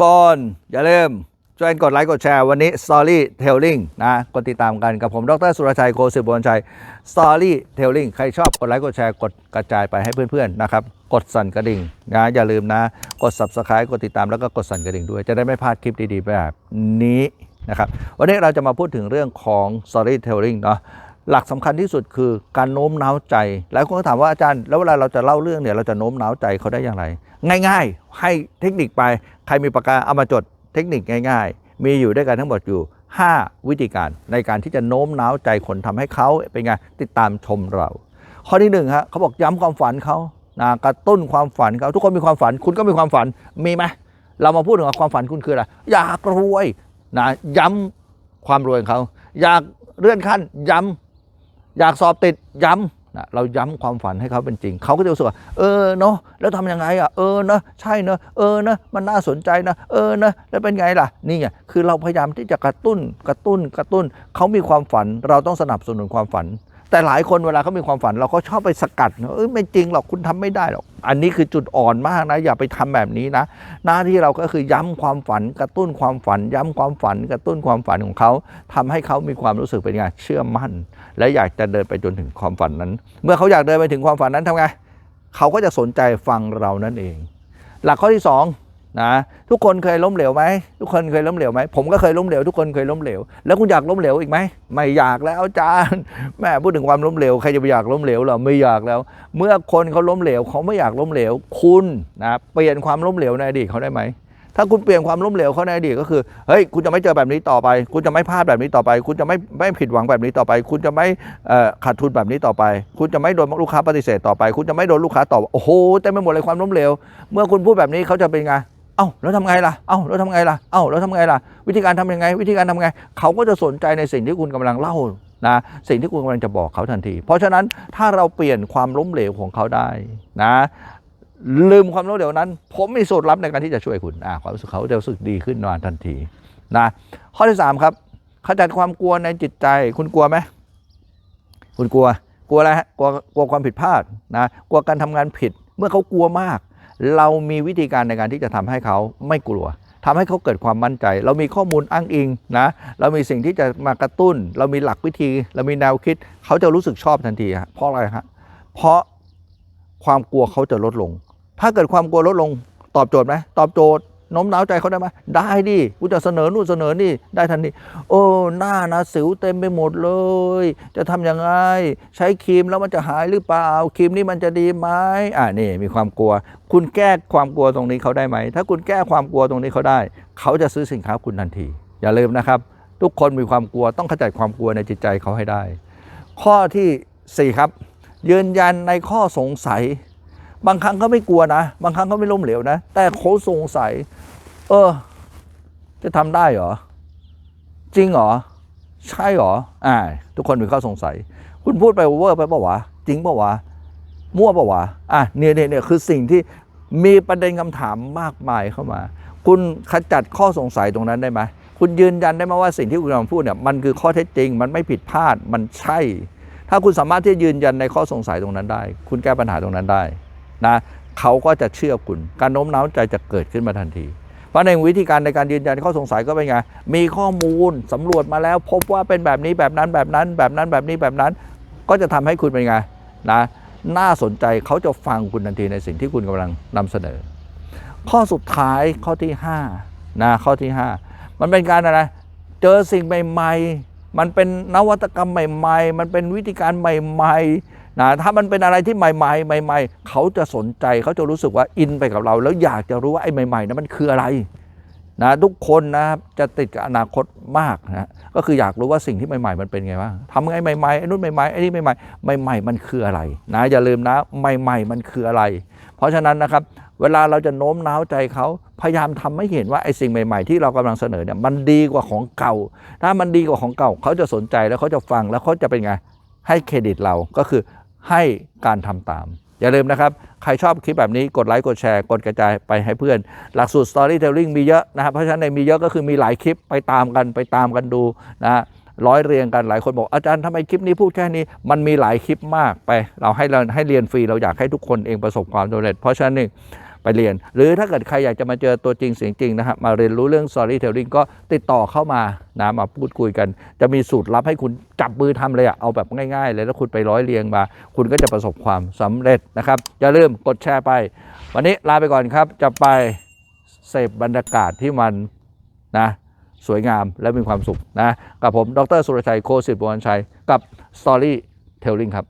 กคนอย่าลืมช่วยกดไลค์กดแชร์วันนี้ Storytelling นะกดติดตามกันกับผมดรสุรชัยโกศิบวรชัย Storytelling ใครชอบกดไลค์กดแชร์กดกระจายไปให้เพื่อนๆนะครับกดสั่นกระดิ่งนะอย่าลืมนะ กด Subscribe กดติดตามแล้วก็กดสั่นกระดิ่งด้วย จะได้ไม่พลาดคลิปดีๆแบบนี้นะครับวันนี้เราจะมาพูดถึงเรื่องของ Storytelling เนาะ หลักสำคัญที่สุดคือการโน้มน้าวใจหลายคนก็ถามว่าอาจารย์ แล้วเวลาเราจะเล่าเรื่องเนี่ยเราจะโน้มน้าวใจเขาได้อย่างไร ง่าย ๆ ให้เทคนิคไป ใครมีปากกาเอามาจดเทคนิคง่าย ๆ มีอยู่ด้วยกันทั้งหมดอยู่ 5 วิธีการในการที่จะโน้มน้าวใจคนทำให้เขาเป็นไงติดตามชมเรา ข้อที่หนึ่งฮะเขาบอกย้ำความฝันเขานะกระตุ้นความฝันเขาทุกคนมีความฝัน คุณก็มีความฝันมีไหมเรามาพูดถึงความฝันคุณคืออะไรอยากรวยนะย้ำความรวยของเขาอยากเลื่อนขั้นย้ำ อยากสอบติดย้ำนะเราย้ำความฝันให้เขาเป็นจริง เขาก็จะรู้สึกว่าเออเนาะแล้วทำยังไงอะเออเนาะใช่เนาะเออเนาะมันน่าสนใจนะเออเนาะแล้วเป็นไงล่ะนี่ไงคือเราพยายามที่จะกระตุ้นกระตุ้นกระตุ้น เขามีความฝัน เราต้องสนับสนุนความฝัน แต่หลายคนเวลาเขามีความฝันเราก็ชอบไปสกัดเอ้ยไม่จริงหรอกคุณทำไม่ได้หรอก อันนี้คือจุดอ่อนมากนะ อย่าไปทำแบบนี้นะ หน้าที่เราก็คือย้ำความฝันกระตุ้นความฝัน ย้ำความฝันกระตุ้นความฝันของเขาทำให้เขามีความรู้สึกเป็นไงเชื่อมั่น และอยากจะเดินไปจนถึงความฝันนั้น เมื่อเขาอยากเดินไปถึงความฝันนั้นทำไงเขาก็จะสนใจฟังเรานั่นเอง หลักข้อที่สอง นะทุกคนเคยล้มเหลวไหมทุกคนเคยล้มเหลวไหมผมก็เคยล้มเหลวทุกคนเคยล้มเหลว แล้วคุณอยากล้มเหลวอีกไหมไม่อยากแล้วอาจารย์แม่พูดถึงความล้มเหลวใครจะไปอยากล้มเหลวเหรอไม่อยากแล้ว เมื่อคนเขาล้มเหลวเขาไม่อยากล้มเหลว คุณนะเปลี่ยนความล้มเหลวในอดีตเขาได้ไหมถ้าคุณเปลี่ยนความล้มเหลวเขาในอดีตก็คือเฮ้ยคุณจะไม่เจอแบบนี้ต่อไป คุณจะไม่พลาดแบบนี้ต่อไป คุณจะไม่ไม่ผิดหวังแบบนี้ต่อไป คุณจะไม่ขาดทุนแบบนี้ต่อไป คุณจะไม่โดนลูกค้าปฏิเสธต่อไป คุณจะไม่โดนลูกค้าตอบโอ้โหเต็มไปหมดเลยความล้มเหลว เมื่อคุณพูดแบบนี้เขาจะเป็นไง เอ้าแล้วทำไงล่ะ เอ้าแล้วทำไงล่ะ เอ้าแล้วทำไงล่ะ วิธีการทำยังไง วิธีการทำไง เขาก็จะสนใจในสิ่งที่คุณกำลังเล่านะสิ่งที่คุณกำลังจะบอกเขาทันที เพราะฉะนั้นถ้าเราเปลี่ยนความล้มเหลวของเขาได้นะลืมความล้มเหลวนั้น ผมมีสูตรลับในการที่จะช่วยคุณอ่าความรู้สึกเขาจะรู้สึกดีขึ้นนานทันทีนะข้อที่สามครับขจัดความกลัวในจิตใจ คุณกลัวไหมคุณกลัว กลัวอะไรฮะกลัวกลัวความผิดพลาดนะกลัวการทำงานผิด เมื่อเขากลัวมาก เรามีวิธีการในการที่จะทำให้เขาไม่กลัวทำให้เขาเกิดความมั่นใจ เรามีข้อมูลอ้างอิงนะ เรามีสิ่งที่จะมากระตุ้น เรามีหลักวิธี เรามีแนวคิด เขาจะรู้สึกชอบทันทีฮะเพราะอะไรฮะเพราะความกลัวเขาจะลดลง ถ้าเกิดความกลัวลดลง ตอบโจทย์ไหมตอบโจทย์ โน้มน้าวใจเขาได้ไหมได้ดิกูจะเสนอนู่นเสนอนี่ได้ทันทีโอ้หน้านะสิวเต็มไปหมดเลย จะทำยังไง ใช้ครีมแล้วมันจะหายหรือเปล่าครีมนี่มันจะดีไหมอ่านี่มีความกลัว คุณแก้ความกลัวตรงนี้เขาได้ไหม ถ้าคุณแก้ความกลัวตรงนี้เขาได้ เขาจะซื้อสินค้าคุณทันที อย่าลืมนะครับ ทุกคนมีความกลัวต้องขจัดความกลัวในจิตใจเขาให้ได้ ข้อที่สี่ครับ ยืนยันในข้อสงสัย บางครั้งเขาไม่กลัวนะ บางครั้งเขาไม่ล้มเหลวนะ แต่เขาสงสัย เออ จะทำได้เหรอ จริงเหรอ ใช่เหรอ อ่า ทุกคนมีข้อสงสัย คุณพูดไปเวอร์ไปเปล่าวะ จริงเปล่าวะ มั่วเปล่าวะ อะ เนี่ยเนี่ยเนี่ยคือสิ่งที่มีประเด็นคำถามมากมายเข้ามา คุณขจัดข้อสงสัยตรงนั้นได้ไหม คุณยืนยันได้ไหมว่าสิ่งที่คุณกำลังพูดเนี่ย มันคือข้อเท็จจริง มันไม่ผิดพลาด มันใช่ ถ้าคุณสามารถที่จะยืนยันในข้อสงสัยตรงนั้นได้ คุณแก้ปัญหาตรงนั้นได้ นะเขาก็จะเชื่อคุณ การโน้มน้าวใจจะเกิดขึ้นมาทันที เพราะในวิธีการในการยืนยันข้อสงสัยก็เป็นไง มีข้อมูลสำรวจมาแล้ว พบว่าเป็นแบบนี้แบบนั้นแบบนั้น แบบนั้นแบบนี้แบบนั้น ก็จะทำให้คุณเป็นไงนะน่าสนใจเขาจะฟังคุณทันทีในสิ่งที่คุณกำลังนำเสนอ ข้อสุดท้ายข้อที่5นะข้อที่ 5 มันเป็นการอะไรเจอสิ่งใหม่ ๆ มันเป็นนวัตกรรมใหม่ ๆ มันเป็นวิธีการใหม่ ๆ นะถ้ามันเป็นอะไรที่ใหม่ๆใหม่ ๆ เขาจะสนใจเขาจะรู้สึกว่าอินไปกับเรา แล้วอยากจะรู้ว่าไอ้ใหม่ๆนั้นมันคืออะไรนะทุกคนนะครับจะติดกับอนาคตมากนะก็คืออยากรู้ว่าสิ่งที่ใหม่ๆมันเป็นไงบ้างทำไงใหม่ๆไอ้นู่นใหม่ๆไอ้นี่ใหม่ๆใหม่ ๆ มันคืออะไรนะอย่าลืมนะใหม่ ๆ มันคืออะไร เพราะฉะนั้นนะครับ เวลาเราจะโน้มน้าวใจเขาพยายามทำให้เห็นว่าไอ้สิ่งใหม่ ๆ ที่เรากำลังเสนอเนี่ยมันดีกว่าของเก่า ถ้ามันดีกว่าของเก่า เขาจะสนใจแล้วเขาจะฟังแล้วเขาจะเป็นไงให้เครดิตเราก็คือ ให้การทำตาม อย่าลืมนะครับ ใครชอบคลิปแบบนี้กดไลค์กดแชร์ กดกระจายไปให้เพื่อน หลักสูตร Storytelling มีเยอะนะครับเพราะฉะนั้นในมีเยอะก็คือมีหลายคลิปไปตามกันไปตามกันดูนะร้อยเรียงกันหลายคนบอกอาจารย์ทำไมคลิปนี้พูดแค่นี้ มันมีหลายคลิปมากไป เราให้เราให้เรียนฟรีเราอยากให้ทุกคนเองประสบความสำเร็จ เพราะฉะนั้นนี่ ไปเรียน หรือถ้าเกิดใครอยากจะมาเจอตัวจริงเสียงจริงนะฮะมาเรียนรู้เรื่อง storytelling ก็ติดต่อเข้ามานะมาพูดคุยกัน จะมีสูตรลับให้คุณจับมือทำเลยอะเอาแบบง่ายๆ เลยแล้วคุณไปร้อยเรียงมา คุณก็จะประสบความสำเร็จนะครับอย่าลืมกดแชร์ไป วันนี้ลาไปก่อนครับจะไปเสพบรรยากาศที่มันนะสวยงามและมีความสุขนะกับผมดรสุรชัยโคสิทธิ์บวรชัยกับ Storytelling ครับ